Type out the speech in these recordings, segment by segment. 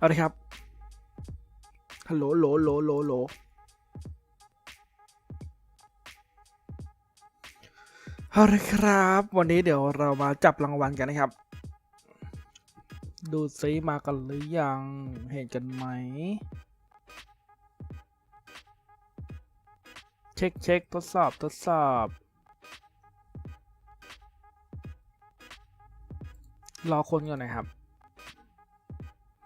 เอาเลยครับฮัลโหลโหลโหลโหลโหลเอาลยครับ วันนี้เดี๋ยวเรามาจับรางวัลกันนะครับ ดูซิมากันหรือยังเห็นกันไหม เช็คเช็คทดสอบทดสอบรอคนก่อนนะครับ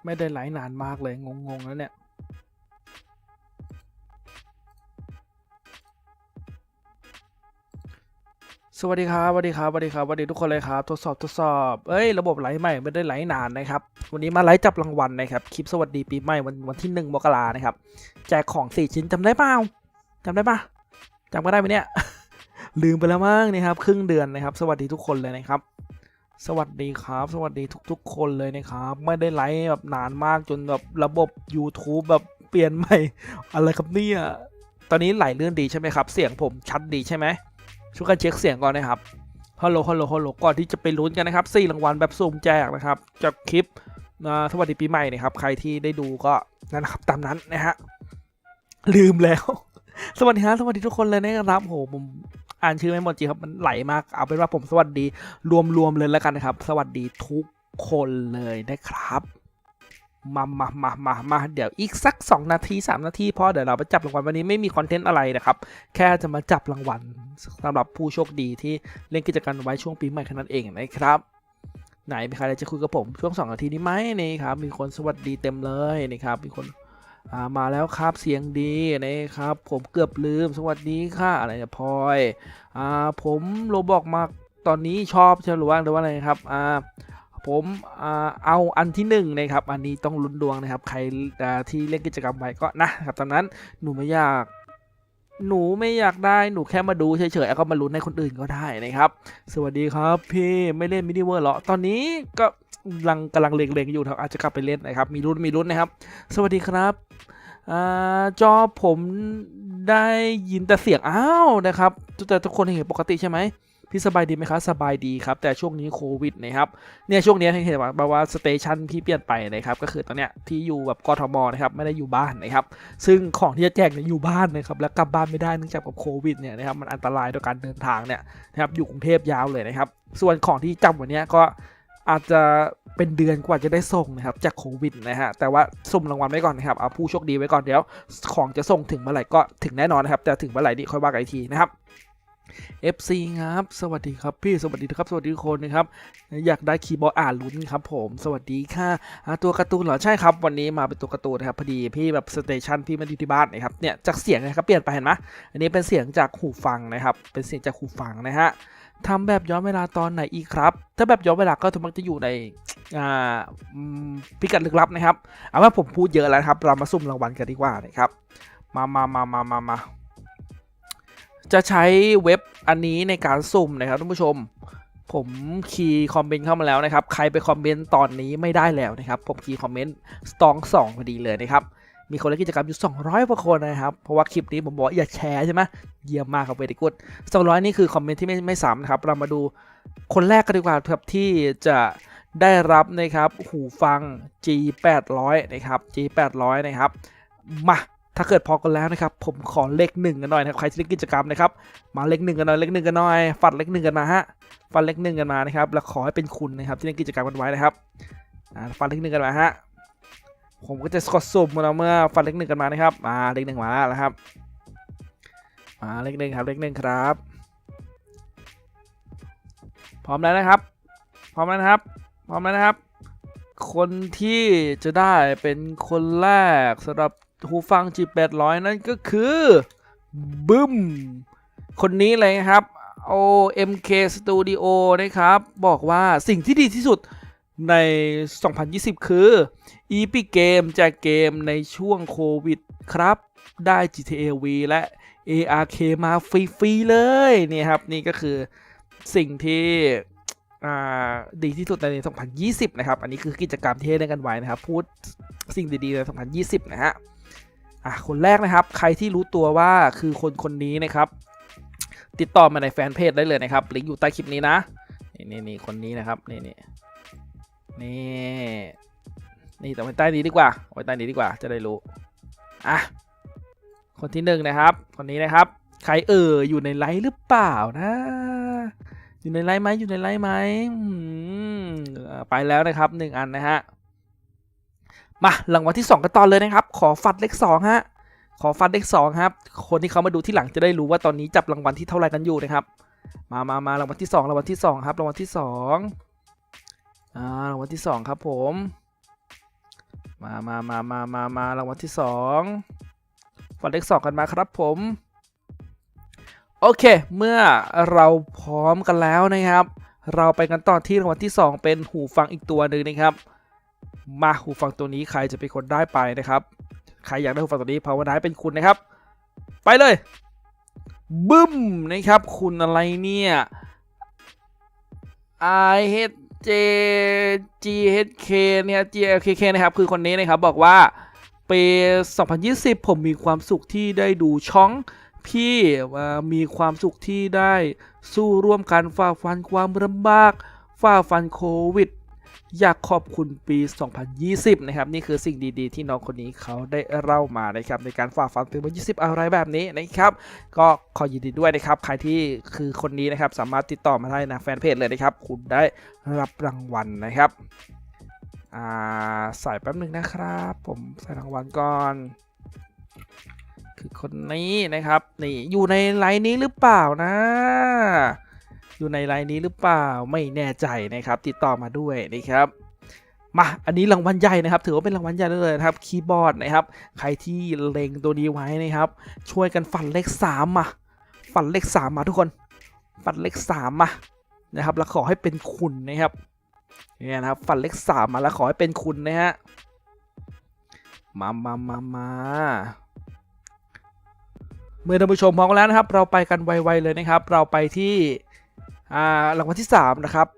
ไม่ได้ไหลนานมากเลย งง ๆ แล้วเนี่ย สวัสดีครับสวัสดีครับสวัสดีครับสวัสดีทุกคนเลยครับ ทดสอบทดสอบเอ้ย ระบบไหลใหม่ไม่ได้ไหลนานนะครับ วันนี้มาไลฟ์จับรางวัลนะครับ คลิปสวัสดีปีใหม่วันวันที่หนึ่งมกรานะครับ แจกของสี่ชิ้นจำได้เปล่าจำได้ปะจำก็ได้ไหมเนี่ย ลืมไปแล้วมั้งนะครับ ครึ่งเดือนนะครับ สวัสดีทุกคนเลยนะครับ สวัสดีครับ สวัสดีทุกๆ คนเลยนะครับ ไม่ได้ไลฟ์แบบนานมากจนแบบระบบ YouTube แบบเปลี่ยนใหม่ อะไรครับเนี่ย ตอนนี้ไหลเลื่อนดีใช่ไหมครับ เสียงผมชัดดีใช่ไหมช่วยกันเช็คเสียงก่อนนะครับฮัลโหลฮัลโหลฮัลโหลก่อนที่จะไปลุ้นกันนะครับสี่รางวัลแบบสุ่มแจกนะครับจากคลิปนะสวัสดีปีใหม่นะครับ ใครที่ได้ดูก็นั่นนะครับตามนั้นนะฮะลืมแล้ว สวัสดีครับสวัสดีทุกคนเลยนะครับโหผม อ่านชื่อไม่หมดจริงครับมันไหลมากเอาเป็นว่าผมสวัสดีรวมๆเลยแล้วกันนะครับ สวัสดีทุกคนเลยนะครับมามามามามาเดี๋ยวอีกสัก 2 นาที 3 นาทีพอเดี๋ยวเราไปจับรางวัลวันนี้ไม่มีคอนเทนต์อะไรนะครับ แค่จะมาจับรางวัลสำหรับผู้โชคดีที่เล่นกิจกรรมไว้ช่วงปีใหม่แค่นั้นเองนะครับ ไหนมีใครจะคุยกับผมช่วง 2 นาทีนี้ไหมนี่ครับ มีคนสวัสดีเต็มเลยนี่ครับ มีคนามาแล้วครับเสียงดีนะครับ ผมเกือบลืมสวัสดีค่ะอะไรนี่ยพลอยอ่าผมโรบอกมาตอนนี้ชอบใช่หรือว่าหรือว่าอะไรครับอ่าผมอ่าเอาอันที่หนึ่งนะครับ อันนี้ต้องลุ้นดวงนะครับ ใครที่เล่นกิจกรรมไว้ก็นะครับตอนนั้นหนูไม่อยาก หนูไม่อยากได้หนูแค่มาดูเฉยๆแล้วก็มาลุ้นให้คนอื่นก็ได้นะครับ สวัสดีครับพี่ไม่เล่นมินิเวอร์หรอตอนนี้ก็ ลังกำลังเล็งๆอยู่ครับอาจจะกลับไปเล่นนะครับ มีรุ่นมีรุ่นนะครับ สวัสดีครับอจอผมได้ยินแต่เสียงอ้าวนะครับแต่ทุกคนเห็นปกติใช่ไหมพี่สบายดีไหมครับสบายดีครับ แต่ช่วงนี้โควิดนะครับเนี่ยช่วงนี้เห็นว่าแบบว่าสเตชันพี่เปลี่ยนไปนะครับก็คือตอนเนี้ยที่อยู่แบบกทมนะครับไม่ได้อยู่บ้านนะครับซึ่งของที่จะแจกเนี่ยอยู่บ้านนะครับแล้วกลับบ้านไม่ได้เนื่องจากแบบโควิดเนี่ยนะครับมันอันตรายต่อการเดินทางเนี่ยนะครับอยู่กรุงเทพยาวเลยนะครับส่วนของที่จำวันเนี้ยก็ อาจจะเป็นเดือนกว่าจะได้ส่งนะครับจากโควิดนะฮะแต่ว่าสุ่มรางวัลไว้ก่อนนะครับเอาผู้โชคดีไว้ก่อนเดี๋ยวของจะส่งถึงเมื่อไหร่ก็ถึงแน่นอนนะครับแต่ถึงเมื่อไหร่นี่ค่อยว่ากันอีกทีนะครับ FC ครับ สวัสดีครับพี่ สวัสดีครับ สวัสดีทุกคนนะครับ อยากได้คีย์บอร์ดอ่านลุ้นครับผม สวัสดีค่ะ ตัวการ์ตูนเหรอ ใช่ครับ วันนี้มาเป็นตัวการ์ตูนนะครับ พอดีพี่แบบสเตชันพี่มาที่บ้านนะครับ เนี่ยจากเสียงนะครับ เปลี่ยนไปเห็นไหมอันนี้เป็นเสียงจากหูฟังนะครับ เป็นเสียงจากหูฟังนะฮะ ทำแบบย้อนเวลาตอนไหนอีกครับ ถ้าแบบย้อนเวลาก็มักจะอยู่ในอ่าพิกัดลึกลับนะครับ เอาว่าผมพูดเยอะแล้วครับ เรามาสุ่มรางวัลกันดีกว่านะครับ มามามามามามาจะใช้เว็บอันนี้ในการสุ่มนะครับท่านผู้ชม ผมคีย์คอมเมนต์เข้ามาแล้วนะครับ ใครไปคอมเมนต์ตอนนี้ไม่ได้แล้วนะครับ ผมคีย์คอมเมนต์สตองสองพอดีเลยนะครับ มีคนเล่นกิจกรรมอยู่ 200กว่าคนนะครับ เพราะว่าคลิปนี้ผมบอกอย่าแชร์ใช่ไหมเยี่ยมมากครับเวดีกุด200นี่คือคอมเมนต์ที่ไม่ไม่ซ้ำนะครับ เรามาดูคนแรกกันดีกว่าครับที่จะได้รับนะครับหูฟัง G 800นะครับ G 800นะครับ มาถ้าเกิดพอกันแล้วนะครับ ผมขอเลขหนึ่งกันหน่อยนะครับใครที่เล่นกิจกรรมนะครับ มาเลขหนึ่งกันหน่อยเลขหนึ่งกันหน่อย ฟัดเลขหนึ่งกันมาฮะ ฟันเลขหนึ่งกันมานะครับ แล้วขอให้เป็นคุณนะครับที่เล่นกิจกรรมกันไว้นะครับฟันเลขหนึ่งกันมาฮะ ผมก็จะกดสุ่มมาเมื่อฟันเลขหนึ่งกันมานะครับมาเลขหนึ่งมาแล้วครับ มาเลขหนึ่งครับเลขหนึ่งครับ พร้อมแล้วนะครับ พร้อมแล้วนะครับ พร้อมแล้วนะครับ คนที่จะได้เป็นคนแรกสำหรับหูฟัง G800 นั่นก็คือบึ้มคนนี้เลยครับ OMK Studio นะครับ บอกว่าสิ่งที่ดีที่สุด ใน 2020 คือ Epic Game แจกเกมในช่วงโควิดครับ ได้ GTA V และ ARK มาฟรีๆเลย นี่ครับ นี่ก็คือสิ่งที่ดีที่สุดใน 2020 นะครับ อันนี้คือกิจกรรมที่ให้เล่นกันไว้นะครับ พูดสิ่งดีๆใน 2020 นะฮะอะคนแรกนะครับ ใครที่รู้ตัวว่าคือคนคนนี้นะครับ ติดต่อมาในแฟนเพจได้เลยนะครับ ลิงก์อยู่ใต้คลิปนี้นะ นี่นี่คนนี้นะครับ นี่นี่ นี่ นี่แต่ไว้ใต้นี้ดีกว่าไว้ใต้นี้ดีกว่า จะได้รู้ อะ คนที่หนึ่งนะครับ คนนี้นะครับ ใครเอ่ยอยู่ในไลฟ์หรือเปล่านะ อยู่ในไลฟ์ไหมอยู่ในไลฟ์ไหมอืมไปแล้วนะครับหนึ่งอันนะฮะ มารางวัลที่สองกันต่อเลยนะครับ ขอฟัดเลขสองฮะ ขอฟัดเลขสองครับ คนที่เขามาดูที่หลังจะได้รู้ว่าตอนนี้จับรางวัลที่เท่าไหร่กันอยู่นะครับ มามามารางวัลที่สองรางวัลที่สองครับ รางวัลที่สอง อ่ารางวัลที่สองครับผม มามามามามามารางวัลที่สองฟันเลขสองกันมาครับผม โอเค เมื่อเราพร้อมกันแล้วนะครับ เราไปกันต่อที่รางวัลที่สองเป็นหูฟังอีกตัวหนึ่งนะครับ มาหูฟังตัวนี้ใครจะเป็นคนได้ไปนะครับ ใครอยากได้หูฟังตัวนี้ภาวนาให้เป็นคุณนะครับ ไปเลยบึ้มนะครับ คุณอะไรเนี่ย I H J G H K เนี่ย G L K K นะครับ คือคนนี้นะครับ บอกว่าปี2020 ผมมีความสุขที่ได้ดูช่องพี่มีความสุขที่ได้สู้ร่วมกันฝ่าฟันความลำบากฝ่าฟันโควิด อยากขอบคุณปี 2020 นะครับ นี่คือสิ่งดีๆ ที่น้องคนนี้เขาได้เล่ามานะครับ ในการฝ่าฟันปี2020 อะไรแบบนี้นะครับ ก็ขอยินดีด้วยนะครับ ใครที่คือคนนี้นะครับ สามารถติดต่อมาได้นะแฟนเพจเลยนะครับ คุณได้รับรางวัลนะครับอ่าใส่แป๊บหนึ่งนะครับ ผมใส่รางวัลก่อน คือคนนี้นะครับ นี่อยู่ในไลน์นี้หรือเปล่านะ อยู่ในไลน์นี้หรือเปล่าไม่แน่ใจนะครับ ติดต่อมาด้วยนะครับมาอันนี้รางวัลใหญ่นะครับ ถือว่าเป็นรางวัลใหญ่เลยนะครับคีย์บอร์ดนะครับ ใครที่เล็งตัวนี้ไว้นะครับ ช่วยกันฝันเลขสามมาฝันเลขสามมาทุกคนฝันเลขสามมานะครับแล้วขอให้เป็นคุณนะครับเนี่ยนะครับฝันเลขสามมาแล้วขอให้เป็นคุณนะฮะมามามามาเมื่อท่านผู้ชมพร้อมแล้วนะครับ เราไปกันไวๆเลยนะครับ เราไปที่ อ่ารางวัลที่สามนะครับ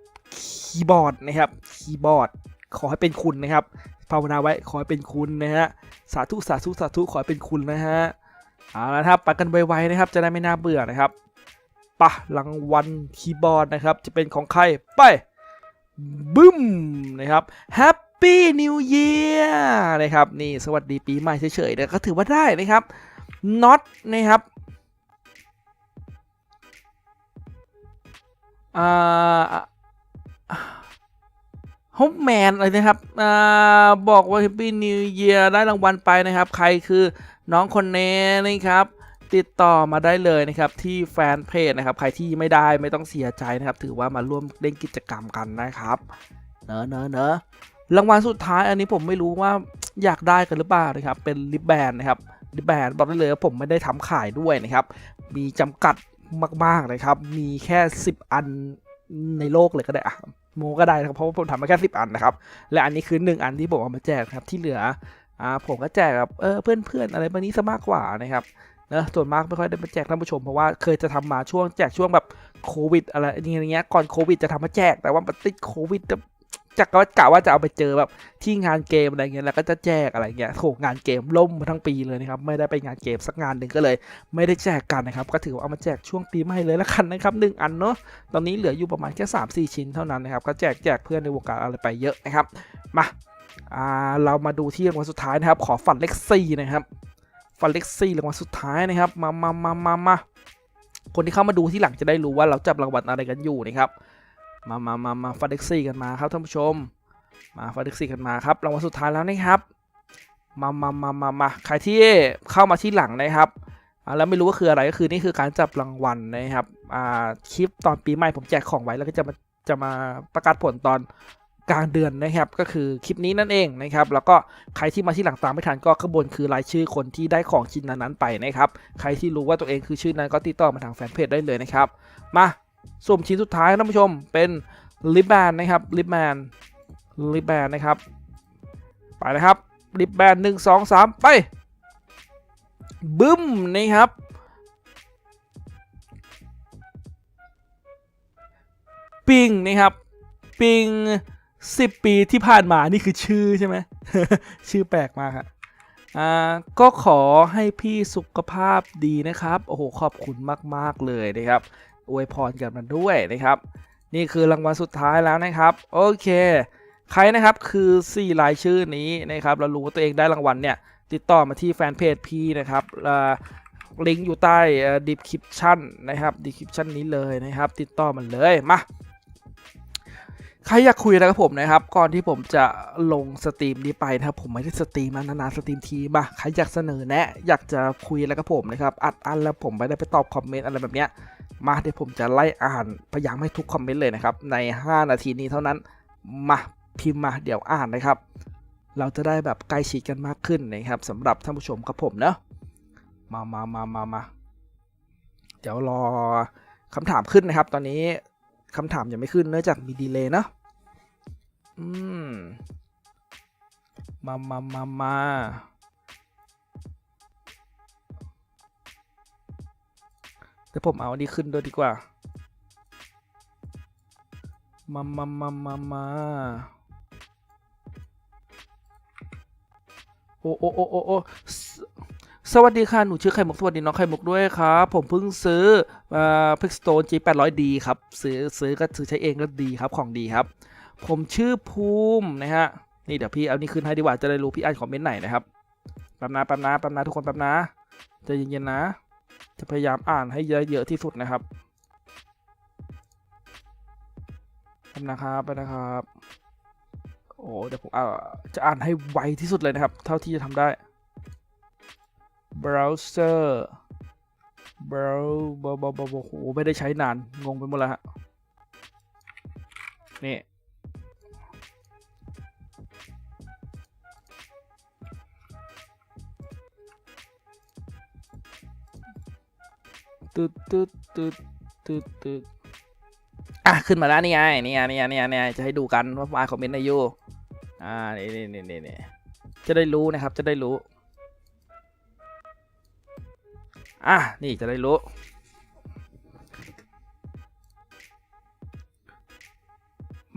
คีย์บอร์ดนะครับ คีย์บอร์ด ขอให้เป็นคุณนะครับ ภาวนาไว้ ขอให้เป็นคุณนะฮะ สาธุสาธุสาธุ ขอให้เป็นคุณนะฮะ เอาละครับไปกันไวๆนะครับ จะได้ไม่น่าเบื่อนะครับปะรางวัลคีย์บอร์ดนะครับ จะเป็นของใคร ไป บึ้ม นะครับ Happy New Year นะครับ นี่ สวัสดีปีใหม่เฉยๆนะก็ถือว่าได้นะครับ Not นะครับ อ่าฮอปแมนอะไรนะครับอ่าบอกว่า Happy New Year ได้รางวัลไปนะครับ ใครคือน้องคนนี้นะครับ ติดต่อมาได้เลยนะครับ ที่แฟนเพจนะครับ ใครที่ไม่ได้ไม่ต้องเสียใจนะครับ ถือว่ามาร่วมเล่นกิจกรรมกันนะครับเนอะเนอะเนอะรางวัลสุดท้ายอันนี้ผมไม่รู้ว่าอยากได้กันหรือเปล่านะครับ เป็นลิปแบนนะครับลิปแบนบอกได้เลยว่าผมไม่ได้ทำขายด้วยนะครับ มีจำกัด มาก ๆ นะครับ มีแค่ 10 อันในโลกเลยก็ได้อะโมก็ได้นะครับเพราะว่าผมทำมาแค่ 10 อันนะครับ และอันนี้คือ 1 อันที่ผมเอามาแจกครับที่เหลืออ่าผมก็แจกแบบเออเพื่อนๆอะไรแบบนี้ซะมากกว่านะครับเนะส่วนมากไม่ค่อยได้มาแจกท่านผู้ชมเพราะว่าเคยจะทำมาช่วงแจกช่วงแบบโควิดอะไรอย่างเงี้ยก่อนโควิดจะทำมาแจกแต่ว่าติดโควิด จะจะก็กะว่าจะเอาไปเจอแบบที่งานเกมอะไรเงี้ยแล้วก็จะแจกอะไรเงี้ยโถงานเกมล่มมาทั้งปีเลยนะครับไม่ได้ไปงานเกมสักงานหนึ่งก็เลย ไม่ได้แจกกันนะครับก็ถือว่าเอามาแจกช่วงปีใหม่เลยละกันนะครับหนึ่งอันเนาะตอนนี้เหลืออยู่ประมาณแค่3 4 ชิ้นเท่านั้นนะครับก็แจกแจกเพื่อนในวงการอะไรไปเยอะนะครับมาอ่าเรามาดูที่รางวัลสุดท้ายนะครับ ขอฝันเลขสี่นะครับฝันเลขสี่รางวัลสุดท้ายนะครับ มามามามามาคนที่เข้ามาดูที่หลังจะได้รู้ว่าเราจับรางวัลอะไรกันอยู่นะครับ มามามามาฟันเลขสี่กันมาครับท่านผู้ชม มาฟันเลขสี่กันมาครับรางวัลสุดท้ายแล้วนะครับ มามามามามาใครที่เข้ามาที่หลังนะครับแล้วไม่รู้ว่าคืออะไรก็คือนี่คือการจับรางวัลนะครับคลิปตอนปีใหม่ผมแจกของไว้แล้วก็จะมาจะมาประกาศผลตอนกลางเดือนนะครับ ก็คือคลิปนี้นั่นเองนะครับ แล้วก็ใครที่มาที่หลังตามไม่ทันก็ข้างบนคือรายชื่อคนที่ได้ของชิ้นนั้นๆไปนะครับ ใครที่รู้ว่าตัวเองคือชื่อนั้นก็ติดต่อมาทางแฟนเพจได้เลยนะครับ มา สุ่มชิ้นสุดท้ายท่านผู้ชมเป็นลิปแบนนะครับลิปแบนลิปแบนนะครับ ไปเลยครับลิปแบนหนึ่งสองสามไป บึ้มนะครับปิงนะครับปิงสิบปีที่ผ่านมานี่คือชื่อใช่ไหมชื่อแปลกมากครับอ่าก็ขอให้พี่สุขภาพดีนะครับ โอ้โห ขอบคุณมาก ๆ เลยนะครับ อวยพรกันมันด้วยนะครับ นี่คือรางวัลสุดท้ายแล้วนะครับ โอเค ใครนะครับคือ 4 รายชื่อนี้นะครับเรารู้ว่าตัวเองได้รางวัลเนี่ยติดต่อมาที่แฟนเพจพี่นะครับลิงก์อยู่ใต้ดีคริปชั่นนะครับดีคริปชั่นนี้เลยนะครับ ติดต่อมันเลยมาใครอยากคุยอะไรกับผมนะครับ ก่อนที่ผมจะลงสตรีมนี้ไปนะครับผมไม่ได้สตรีมมานานๆสตรีมทีมาใครอยากเสนอแนะ อยากจะคุยอะไรกับผมนะครับอัดอันแล้วผมไม่ได้ไปตอบคอมเมนต์อะไรแบบเนี้ย มาเดี๋ยวผมจะไล่อ่านพยายามให้ทุกคอมเมนต์เลยนะครับ ใน 5 นาทีนี้เท่านั้นมาพิมพ์มาเดี๋ยวอ่านนะครับ เราจะได้แบบใกล้ชิดกันมากขึ้นนะครับสำหรับท่านผู้ชมกับผมเนาะมามามามามาเดี๋ยวรอคำถามขึ้นนะครับ ตอนนี้คำถามยังไม่ขึ้นเนื่องจากมีดีเลย์เนาะอืมมามามามาเดี๋ยวผมเอาอันนี้ขึ้นด้วยดีกว่า มามามามามาโอ้โอ้โอ้โอ้โอ้สสวัสดีค่ะ หนูชื่อไข่มุก สวัสดีน้องไข่มุกด้วยครับ ผมเพิ่งซื้ออ่าพิกสโตน G 8 0 0 D ครับ ซื้อซื้อก็ซื้อใช้เองก็ดีครับ ของดีครับ ผมชื่อภูมินะฮะ นี่เดี๋ยวพี่เอานี่ขึ้นให้ดีกว่า จะได้รู้พี่อ่านคอมเมนต์ไหนนะครับแป๊บนะแป๊บนะแป๊บนะทุกคนแป๊บนะใจเย็นๆนะ จะพยายามอ่านให้เยอะๆที่สุดนะครับแป๊บนะครับแป๊บนะครับ โอ้เดี๋ยวผมเอาจะอ่านให้ไวที่สุดเลยนะครับ เท่าที่จะทำได้ browser brow บบบบบโหไม่ได้ใช้นาน งงไปหมดแล้วฮะ นี่ ตึ๊ดตึ๊ดตึ๊ดตึ๊ดอะขึ้นมาแล้วนี่ไงนี่ไงนี่ไงนี่ไงนี่ไงจะให้ดูกันว่ามาคอมเมนต์ในยูอ่านี่นี่นี่นี่นี่จะได้รู้นะครับจะได้รู้ อะนี่จะได้รู้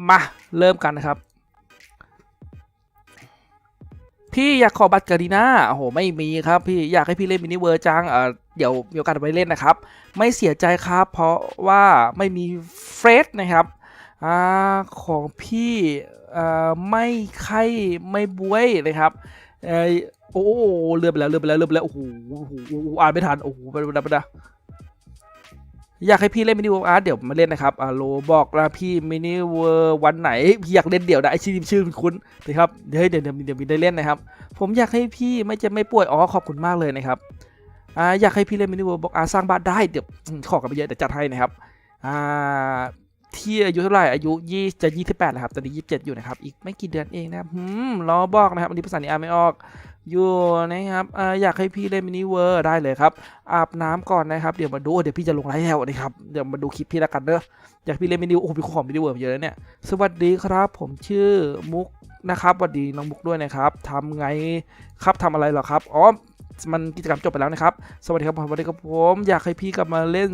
มาเริ่มกันนะครับ พี่อยากขอบัตรกาดีนาโอ้โหไม่มีครับพี่อยากให้พี่เล่นมินิเวอร์จังเออ เดี๋ยวมีโอกาสไปเล่นนะครับ ไม่เสียใจครับ เพราะว่าไม่มีเฟรดนะครับอของพี่ไม่ไข้ไม่บวยนะครับโอ้โหเลือนไปแล้วเลือนไปแล้วเลือนไปแล้วโอ้โหโอ้โหอ่านไม่ทันโอ้โหไปไปไปไปอยากให้พี่เล่นมินิเวิร์อาร์เดี๋ยวมาเล่นนะครับอ่าโลบอกนะพี่มินิเวิร์วันไหนพี่อยากเล่นเดี๋ยวนะไอชื่อชื่อคุณคุ้นนะครับเดี๋ยวเดี๋ยวเดี๋ยวเดี๋ยวมีได้เล่นนะครับ ผมอยากให้พี่ไม่จะไม่ป่วยอ๋อขอบคุณมากเลยนะครับ อ่าอยากให้พี่เล่นมินิเวิร์บอกอาสร้างบ้านได้เดี๋ยวขอกันไปเยอะเดี๋ยวจัดให้นะครับอ่าที่อายุเท่าไหร่อายุยี่จะยี่สิบแปดแล้วครับตอนนี้ยี่สิบเจ็ดอยู่นะครับอีกไม่กี่เดือนเองนะครับหืมรอบอกนะครับอันนี้ภาษานี้อ่าไม่ออกอยู่นะครับออยากให้พี่เล่นมินิเวิร์ได้เลยครับอาบน้ำก่อนนะครับเดี๋ยวมาดูเดี๋ยวพี่จะลงไลฟ์แล้วนะครับเดี๋ยวมาดูคลิปพี่ล้วกันเด้ออยากพี่เล่นมินิโอ้พี่ขอมินิเวิร์เยอะเลยเนี่ยสวัสดีครับ ผมชื่อมุกนะครับสวัสดีน้องมุกด้วยนะครับทำไงครับทำอะไรเหรอครับอ๋อ มันกิจกรรมจบไปแล้วนะครับ สวัสดีครับผมสวัสดีครับผมอยากให้พี่กลับมาเล่น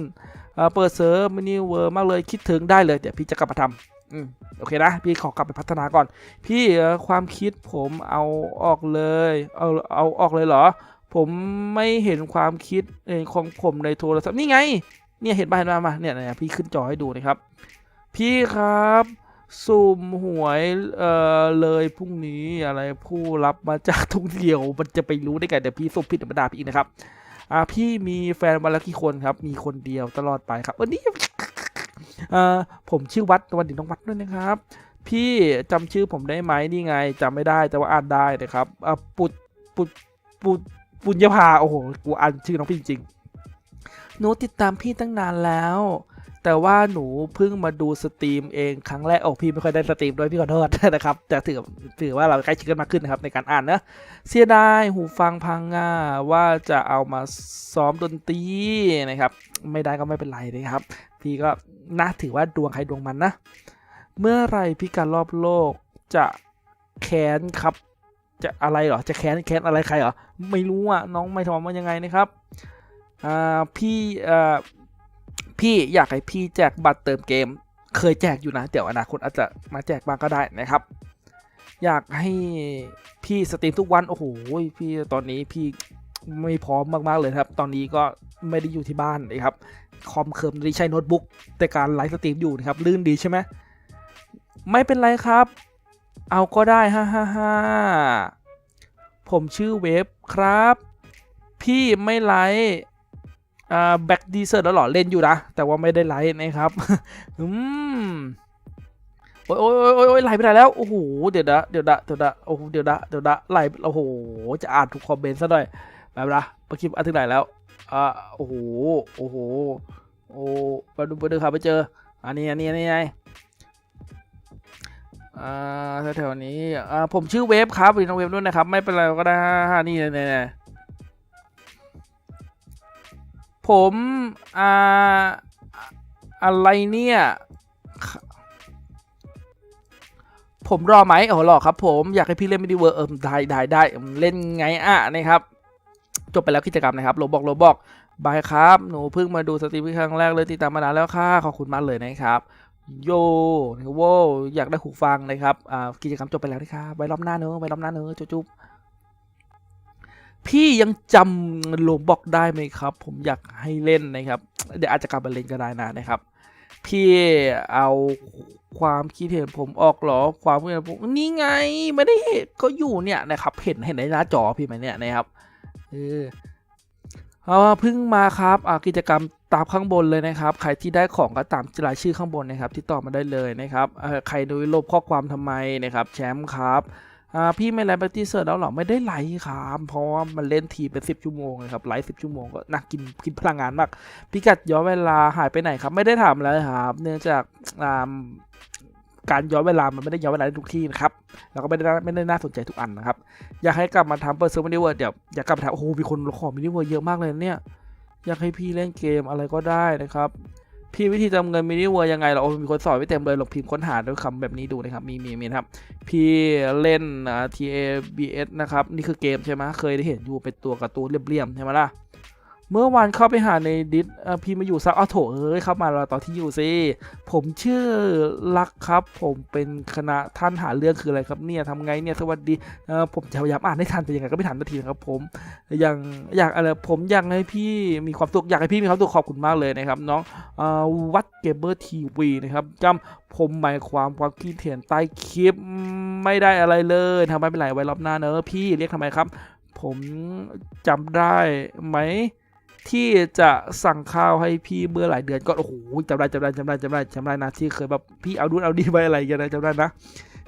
เอ่อเปิดเซิร์ฟมินิเวิร์มากเลยคิดถึงได้เลยเดี๋ยวพี่จะกลับมาทำอืมโอเคนะ พี่ขอกลับไปพัฒนาก่อน พี่ความคิดผมเอาออกเลยเอาเอาออกเลยเหรอ ผมไม่เห็นความคิดเอ่อของผมในโทรศัพท์นี่ไง เนี่ยเห็นป่ะเห็นป่ะมาเนี่ยพี่ขึ้นจอให้ดูนะครับ พี่ครับ สุ่มหวยเอ่อเลยพรุ่งนี้อะไรผู้รับมาจากทุ่งเดียว มันจะไปรู้ได้ไงเดี๋ยวพี่สุ่มผิดธรรมดาพี่อีกนะครับอ่าพี่มีแฟนวันละกี่คนครับ มีคนเดียวตลอดไปครับเออนี่เอ่อผมชื่อวัดวันดีน้องวัดด้วยนะครับ พี่จำชื่อผมได้ไหมนี่ไงจำไม่ได้แต่ว่าอ่านได้นะครับอ่าปุดปุดปุดปุญญภาโอ้โหกูอ่านชื่อน้องพี่จริงหนูติดตามพี่ตั้งนานแล้ว แต่ว่าหนูเพิ่งมาดูสตรีมเองครั้งแรกโอ้พี่ไม่ค่อยได้สตรีมด้วยพี่ขอโทษนะครับแต่ถือถือว่าเราใกล้ชิดกันมากขึ้นนะครับในการอ่านนะเสียดายหูฟังพังง่าว่าจะเอามาซ้อมดนตรีนะครับ ไม่ได้ก็ไม่เป็นไรนะครับ พี่ก็น่าถือว่าดวงใครดวงมันนะ เมื่อไรพี่การรอบโลกจะแค้นครับ จะอะไรเหรอจะแค้นแค้นอะไรใครเหรอไม่รู้อะน้องไม่ทอมว่ายังไงนะครับอ่าพี่อ่า พี่อยากให้พี่แจกบัตรเติมเกม เคยแจกอยู่นะ เดี๋ยวอนาคตอาจจะมาแจกบ้างก็ได้นะครับ อยากให้พี่สตรีมทุกวันโอ้โหพี่ตอนนี้พี่ไม่พร้อมมากๆเลยครับ ตอนนี้ก็ไม่ได้อยู่ที่บ้านนะครับคอมเคิร์มด้ใช้โน้ตบุ๊กแต่การไลฟ์สตรีมอยู่นะครับลื่นดีใช่ไหมไม่เป็นไรครับ เอาก็ได้ฮ่าฮ่าฮ่าผมชื่อเวฟครับ พี่ไม่ไลฟ์อ่ แบ็กดีเซอร์แล้วหรอเล่นอยู่นะ แต่ว่าไม่ได้ไลฟ์นะครับ อืมโอ้ยโอ้ยโอ้ยโอ้ยโอ้ยไลไปไหนแล้ว โอ้โห เดี๋ยวนะเดี๋ยวนะเดี๋ยวนะโอ้โห เดี๋ยวนะเดี๋ยวนะไหลโอ้โห จะอ่านทุกคอมเมนต์ซะหน่อยแบบนะเมื่อกี้อ่านถึงไหนแล้ว อ่า โอ้โห โอ้โห โอ้ไปดูไปดูครับไปเจอ อันนี้ อันนี้ อันนี้ไงอ่าแถวๆนี้ อ่า ผมชื่อเวฟครับพี่น้องเวฟด้วยนะครับ ไม่เป็นไรก็ได้นี่เนี่ยเนี่ ผมอ่าอะไรเนี่ย ผมรอไหมโอ้รอครับผมอยากให้พี่เล่นมินิเวิร์เออได้ได้ได้เล่นไงอะนะครับ จบไปแล้วกิจกรรมนะครับโรบอกโรบอกบายครับ หนูเพิ่งมาดูสตรีมครั้งแรกเลยติดตามมานานแล้วค่ะ ขอบคุณมากเลยนะครับ โยโวอยากได้หูฟังนะครับ อ่า กิจกรรมจบไปแล้วนะครับ ไว้รอบหน้าเนอะไว้รอบหน้าเนอะจุ๊บ พี่ยังจำโลบอกได้ไหมครับ ผมอยากให้เล่นนะครับ เดี๋ยวอาจจะกลับมาเล่นก็ได้นะนะครับ พี่เอาความคิดเห็นผมออกหรอ ความคิดเห็นผมนี่ไงไม่ได้เห็นก็อยู่เนี่ยนะครับ เห็นเห็นในหน้าจอพี่ไหมเนี่ยนะครับเออเอาเพิ่งมาครับอากิจกรรมตามข้างบนเลยนะครับ ใครที่ได้ของก็ตามรายชื่อข้างบนนะครับ ที่ต่อมาได้เลยนะครับใครดูลบข้อความทำไมนะครับ แชมป์ครับ อ่าพี่ไม่ไลฟ์แบตตี้เซอร์แล้วหรอไม่ได้ไลฟ์ครับเพราะว่ามันเล่นทีเป็น 10 ชั่วโมงนะครับไลฟ์10 ชั่วโมงก็น่ากินกินพลังงานมาก พิกัดย้อนเวลาหายไปไหนครับ ไม่ได้ถามแล้วครับ เนื่องจากอ่าการย้อนเวลามันไม่ได้ย้อนเวลาได้ทุกที่นะครับ แล้วก็ไม่ได้ไม่ได้น่าสนใจทุกอันนะครับ อยากให้กลับมาทำเปิดเซิร์ฟมินิเวิร์ดเดี๋ยวอยากกลับมาทำโอ้โหมีคนขอมินิเวิร์ดเยอะมากเลยเนี่ย อยากให้พี่เล่นเกมอะไรก็ได้นะครับ พี่วิธีจำเงินมินิเวิร์ยังไงเรามีคนสอนไว้เต็มเลยลองพิมพ์ค้นหาด้วยคำแบบนี้ดูนะครับ มีมีมีครับ พี่เล่นอ่า T A B S นะครับ นี่คือเกมใช่ไหมเคยได้เห็นอยู่เป็นตัวการ์ตูนเรียบๆใช่ไหมล่ะ เมื่อวานเข้าไปหาในดิสพี่มาอยู่ซักอ้าวโถเอ้ยเข้ามาเราตอนที่อยู่สิผมชื่อลักครับ ผมเป็นคณะท่านหาเรื่องคืออะไรครับเนี่ยทำไงเนี่ยสวัสดีผมจะพยายามอ่านให้ทันแต่ยังไงก็ไม่ทันนาทีนะครับ ผมอย่างอยากอะไรผมอยากให้พี่มีความสุขอยากให้พี่มีความสุขขอบคุณมากเลยนะครับน้องอวัดเกมเบอร์ทีวีนะครับจำผมหมายความความคิดเห็นใต้คลิปไม่ได้อะไรเลยทำไมเป็นไรไว้รอบหน้าเนอะพี่เรียกทำไมครับ ผมจำได้ไหม ที่จะสั่งข้าวให้พี่เมื่อหลายเดือนก็โอ้โหจำได้จำได้จำได้จำได้จำได้นะที่เคยแบบพี่เอาดูนเอาดีไปอะไรอย่างเงี้ยนะจำได้นะ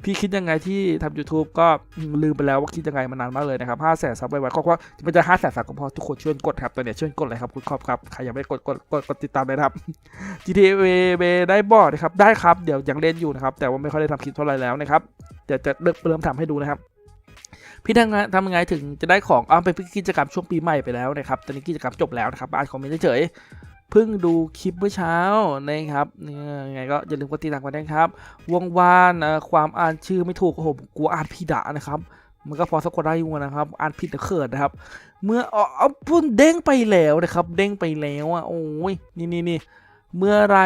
พี่คิดยังไงที่ทำ YouTube ก็ลืมไปแล้วว่าคิดยังไงมานานมากเลยนะครับห้าแสนซับไว้ๆก็ว่ามันจะห้าแสนซับก็พอทุกคนช่วยกดครับตอนเนี้ยช่วยกดเลยครับคุณขอบครับใครยังไม่กดกดกดกดติดตามเลยครับ GTA V ได้บอดนะครับได้ครับเดี๋ยวยังเล่นอยู่นะครับแต่ว่าไม่ค่อยได้ทำคลิปเท่าไหร่แล้วนะครับเดี๋ยวจะเริ่มเริ่มทำให้ดูนะครับ พี่ทำงานทำยังไงถึงจะได้ของอ้าวไปกิจกรรมช่วงปีใหม่ไปแล้วนะครับตอนนี้กิจกรรมจบแล้วนะครับอ่านคอมเมนต์เฉยๆเพิ่งดูคลิปเมื่อเช้านะครับนี่ยยังไงก็อย่าลืมกดติดตามกันนะครับ วงวานความอ่านชื่อไม่ถูกโอ้โหกลัวอ่านผิดะนะครับมันก็พอสะกดได้อยู่นะครับ อ่านผิดแต่เขินนะครับ เมื่อเอาปุ่นเด้งไปแล้วนะครับ เด้งไปแล้วอะโอ้ยนี่นี่นี่ เมื่อไร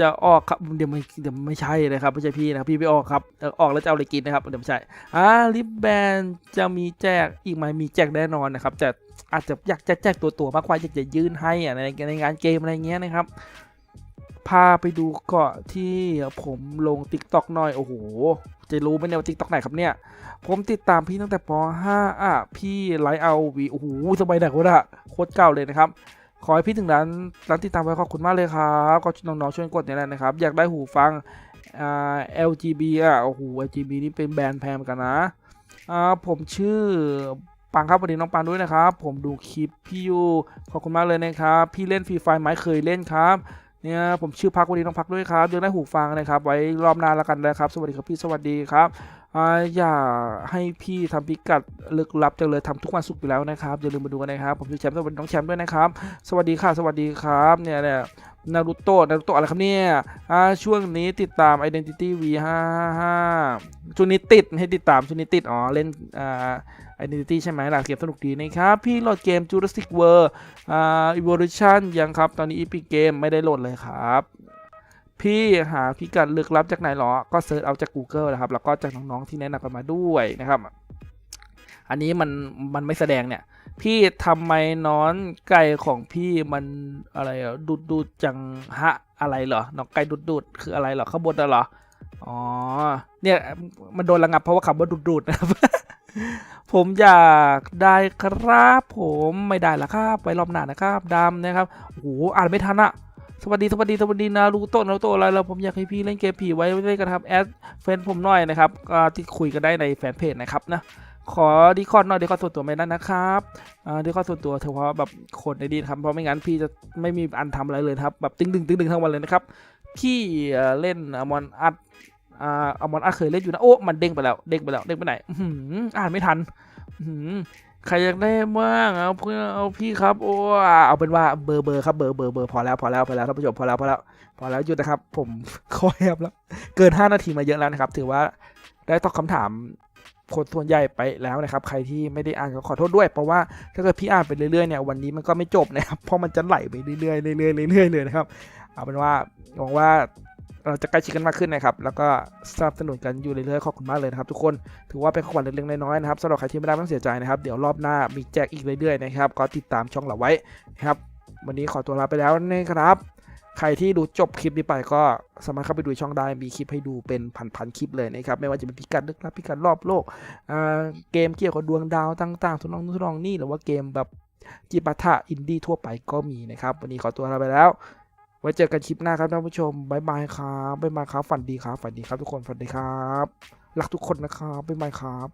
จะออกครับเดี๋ยวไม่เดี๋ยวไม่ใช่นะครับ ไม่ใช่พี่นะครับพี่ไม่ออกครับออกแล้วจะเอาอะไรกินนะครับเดี๋ยวไม่ใช่อ่าลิปแบนจะมีแจกอีกไหมมีแจกแน่นอนนะครับแต่อาจจะอยากจะแจกตัวตัวๆมากกว่าอยากจะยื่นให้อะในในงานเกมอะไรเงี้ยนะครับ พาไปดูเกาะที่ผมลง t ิ k t o k หน่อยโอ้โหจะรู้ไหมเนี่ยว่า t ิ k t o k ไหนครับเนี่ย ผมติดตามพี่ตั้งแต่ป .5 อะพี่ไลฟ์เอาวีโอ้โหสมัยไหนวะน่ะโคตรเก่าเลยนะครับ ขอให้พี่ถึงร้านร้านติดตามไว้ขอบคุณมากเลยครับก็น้องๆช่วยกดเนี่ยแหละนะครับ อยากได้หูฟังอ่า LGB อะโอ้โห LGB นี่เป็นแบรนด์แพงเหมือนกันนะอ่าผมชื่อปังครับสวัสดีน้องปังด้วยนะครับ ผมดูคลิปพี่ยูขอบคุณมากเลยนะครับ พี่เล่นฟรีไฟไหมเคยเล่นครับเนี่ยผมชื่อพักสวัสดีน้องพักด้วยครับยังได้หูฟังนะครับ ไว้รอบหน้าแล้วกันนะครับ สวัสดีครับพี่สวัสดีครับ อ่าอยากให้พี่ทำพิกัดลึกลับจังเลยทำทุกวันศุกร์อยู่แล้วนะครับอย่าลืมมาดูกันนะครับผมชื่อแชมป์สวัสดีน้องแชมป์ด้วยนะครับ สวัสดีค่ะสวัสดีครับเนี่ยเนี่ยนารูโตะนารูโตะอะไรครับเนี่ยช่วงนี้ติดตาม Identity V55 ช่วงนี้ติดให้ติดตามช่วงนี้ติดอ๋อเล่นอ่า Identity ใช่ไหมล่ะเกมสนุกดีนะครับ พี่โหลดเกม Jurassic World อ่า Evolution ยังครับ ตอนนี้ Epic Game ไม่ได้โหลดเลยครับ พี่หาพิกัดลึกลับจากไหนหรอ ก็เซิร์ชเอาจาก Google นะครับ แล้วก็จากน้องๆที่แนะนำกันมาด้วยนะครับ อันนี้มันมันไม่แสดงเนี่ย พี่ทำไมนอนไก่ของพี่มันอะไรหรอดูดดูดจังฮะอะไรเหรอ น้องไก่ดูดดูดคืออะไรเหรอข้าบนน่ะเหรอ อ๋อ เนี่ยมันโดนระงับเพราะว่าคำว่าดูดๆนะครับ ผมอยากได้ครับผมไม่ได้ละครับไปรอบหน้านะครับดำนะครับ โอ้โหอ่านไม่ทันอะ สวัสดีสวัสดีสวัสดีนารูโตะนารูโตะอะไรแล้วผมอยากให้พี่เล่นเกมผีไว้เล่นกันครับแอดเฟนผมหน่อยนะครับก็ที่คุยกันได้ในแฟนเพจนะครับนะขอดีคอนหน่อยดีคอนส่วนตัวไม่ได้นะครับอ่าดีคอนส่วนตัวเฉพาะแบบคนในดีครับเพราะไม่งั้นพี่จะไม่มีอันทำอะไรเลยครับแบบตึงดึงตึงดึงทั้งวันเลยนะครับพี่เออเล่นอมอนอัดอ่าอมอนอาเคยเล่นอยู่นะโอ้มันเด้งไปแล้วเด้งไปแล้วเด้งไปไหนอ่านไม่ทันอื ใครอยากได้บ้างเอาเพื่อเอาพี่ครับโอ้เอาเป็นว่าเบอร์เบอร์ครับเบอร์เบอร์เบอร์พอแล้วพอแล้วพอแล้วท่านผู้ชมพอแล้วพอแล้วพอแล้วหยุดนะครับ ผมคอแหบแล้ว เกิน 5 นาทีมาเยอะแล้วนะครับ ถือว่าได้ตอบคำถามคนส่วนใหญ่ไปแล้วนะครับ ใครที่ไม่ได้อ่านก็ขอโทษด้วย เพราะว่าถ้าเกิดพี่อ่านไปเรื่อยๆเนี่ยวันนี้มันก็ไม่จบนะครับเพราะมันจะไหลไปเรื่อยๆเรื่อยๆเรื่อยๆเลยนะครับเอาเป็นว่าหวังว่า เราจะใกล้ชิดกันมากขึ้นนะครับ แล้วก็สนับสนุนกันอยู่เรื่อยๆ ขอบคุณมากเลยนะครับทุกคน ถือว่าเป็นของขวัญเล็กๆ น้อยๆ นะครับสำหรับใครที่ไม่ได้ไม่ต้องเสียใจนะครับ เดี๋ยวรอบหน้ามีแจกอีกเรื่อยๆ นะครับ ก็ติดตามช่องเราไว้นะครับ วันนี้ขอตัวลาไปแล้วนะครับ ใครที่ดูจบคลิปนี้ไปก็สามารถเข้าไปดูช่องได้ มีคลิปให้ดูเป็นพันๆคลิปเลยนะครับ ไม่ว่าจะเป็นพิกัดลึกลับพิกัดรอบโลกเกมเกี่ยวกับดวงดาวต่างๆทดลองนู่นทดลองนี่หรือว่าเกมแบบจิปาถะอินดี้ทั่วไปก็มีนะครับ วันนี้ขอตัวลาไปแล้ว ไว้เจอกันคลิปหน้าครับท่านผู้ชมบายบายครับบายบายครับฝันดีครับฝันดีครับทุกคนฝันดีครับรักทุกคนนะครับบายบายครับ